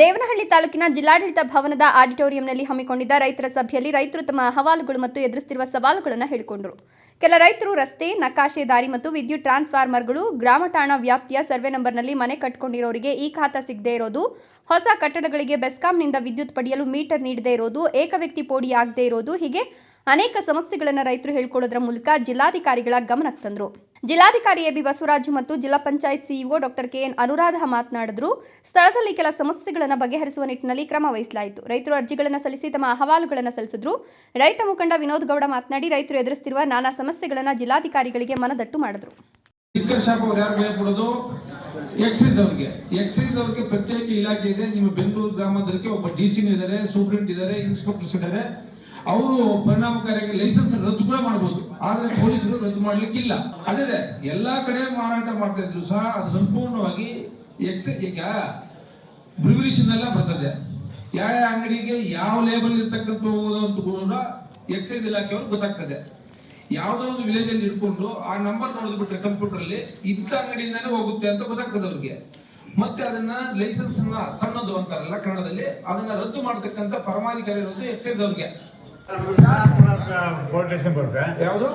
ದೇವನಹಳ್ಳಿ ತಾಲೂಕಿನ ಜಿಲ್ಲಾಡಳಿತ ಭವನದ ಆಡಿಟೋರಿಯಂನಲ್ಲಿ ಹಮ್ಮಿಕೊಂಡಿದ್ದ ರೈತರ ಸಭೆಯಲ್ಲಿ ರೈತರು ತಮ್ಮ ಅಹವಾಲುಗಳು ಮತ್ತು ಎದುರಿಸುತ್ತಿರುವ ಸವಾಲುಗಳನ್ನು ಹೇಳಿಕೊಂಡರು. ಕೆಲ ರೈತರು ರಸ್ತೆ, ನಕಾಶೆ ದಾರಿ ಮತ್ತು ವಿದ್ಯುತ್ ಟ್ರಾನ್ಸ್ಫಾರ್ಮರ್ಗಳು, ಗ್ರಾಮ ಠಾಣಾ ವ್ಯಾಪ್ತಿಯ ಸರ್ವೆ ನಂಬರ್ನಲ್ಲಿ ಮನೆ ಕಟ್ಟಿಕೊಂಡಿರೋರಿಗೆ ಈ ಖಾತಾ ಸಿಗದೇ ಇರೋದು, ಹೊಸ ಕಟ್ಟಡಗಳಿಗೆ ಬೆಸ್ಕಾಂನಿಂದ ವಿದ್ಯುತ್ ಪಡೆಯಲು ಮೀಟರ್ ನೀಡದೇ ಇರೋದು, ಏಕವ್ಯಕ್ತಿ ಪೋಡಿ ಆಗದೇ ಇರೋದು, ಹೀಗೆ ಅನೇಕ ಸಮಸ್ಯೆಗಳನ್ನು ರೈತರು ಹೇಳ್ಕೊಳ್ಳೋದ್ರ ಮೂಲಕ ಜಿಲ್ಲಾಧಿಕಾರಿಗಳ ಗಮನಕ್ಕೆ ತಂದರು. ಜಿಲ್ಲಾಧಿಕಾರಿ ಎ ಬಿ ಬಸವರಾಜು ಮತ್ತು ಜಿಲ್ಲಾ panchayat CEO doctor K N Anuradha ಮಾತನಾಡಿದ್ರು. ಸ್ಥಳದಲ್ಲಿ ಕೆಲ ಸಮಸ್ಯೆಗಳನ್ನು ಬಗೆಹರಿಸುವ ನಿಟ್ಟಿನಲ್ಲಿ ಕ್ರಮ ವಹಿಸಲಾಯಿತು. ರೈತರು ಅರ್ಜಿಗಳನ್ನು ಸಲ್ಲಿಸಿ ತಮ್ಮ ಅಹವಾಲುಗಳನ್ನು ಸಲ್ಲಿಸಿದ್ರು. ರೈತ ಮುಖಂಡ ವಿನೋದ್ ಗೌಡ ಮಾತನಾಡಿ, ರೈತರು ಎದುರಿಸುತ್ತಿರುವ ನಾನಾ ಸಮಸ್ಯೆಗಳನ್ನು ಜಿಲ್ಲಾಧಿಕಾರಿಗಳಿಗೆ ಮನದಟ್ಟು ಮಾಡಿದ್ರು. ಎಕ್ಸೈಸ್ ಅವ್ರಿಗೆ. ಎಕ್ಸೈಸ್ ಅವ್ರಿಗೆ ಪ್ರತ್ಯೇಕ ಇಲಾಖೆ ಇದೆ. ನಿಮ್ಮ ಬೆಂಗಳೂರು ಗ್ರಾಮಾಂತರಕ್ಕೆ ಒಬ್ಬ ಡಿ ಇದ್ದಾರೆ ಸೂಪ್ರಿಂಟ್ ಇದ್ದಾರೆ ಇನ್ಸ್ಪೆಕ್ಟರ್ಸ್ ಇದ್ದಾರೆ ಅವರು ಪರಿಣಾಮಕಾರಿಯಾಗಿ ಲೈಸೆನ್ಸ್ ರದ್ದು ಕೂಡ ಮಾಡಬಹುದು ಆದ್ರೆ ಪೊಲೀಸರು ರದ್ದು ಮಾಡ್ಲಿಕ್ಕಿಲ್ಲ. ಅದೇ ಎಲ್ಲಾ ಕಡೆ ಮಾರಾಟ ಮಾಡ್ತಾ ಇದ್ರು ಸಹ ಅದು ಸಂಪೂರ್ಣವಾಗಿ ಎಕ್ಸ್ ಈಗ ಬ್ರಿವರಿಷನ್ ಎಲ್ಲ ಬರ್ತದೆ. ಯಾವ ಅಂಗಡಿಗೆ ಯಾವ ಲೇಬಲ್ ಇರ್ತಕ್ಕಂಥ ಅಂತ ಕೂಡ ಎಕ್ಸೈಸ್ ಇಲಾಖೆಯವರು ಗೊತ್ತಾಗ್ತದೆ. ಯಾವುದೋ ಒಂದು ವಿಲೇಜ್ ಅಲ್ಲಿ ಇಟ್ಕೊಂಡು ಆ ನಂಬರ್ ನೋಡಿದ್ ಬಿಟ್ರೆ ಕಂಪ್ಯೂಟರ್ ಅಲ್ಲಿ ಇಂಥ ಅಂಗಡಿಯಿಂದಾನೇ ಹೋಗುತ್ತೆ ಅಂತ ಗೊತ್ತಾಗ್ತದೆ ಅವ್ರಿಗೆ. ಮತ್ತೆ ಅದನ್ನ ಲೈಸೆನ್ಸ್ ಸಣ್ಣದು ಅಂತಾರಲ್ಲ ಕನ್ನಡದಲ್ಲಿ, ಅದನ್ನ ರದ್ದು ಮಾಡತಕ್ಕಂತ ಪರಮಾಧಿಕಾರಿ ಇರೋದು ಎಕ್ಸೈಸ್ ಅವ್ರಿಗೆ. ಸ್ಟೇಷನ್ ಬರುತ್ತೆ ಯಾವುದು?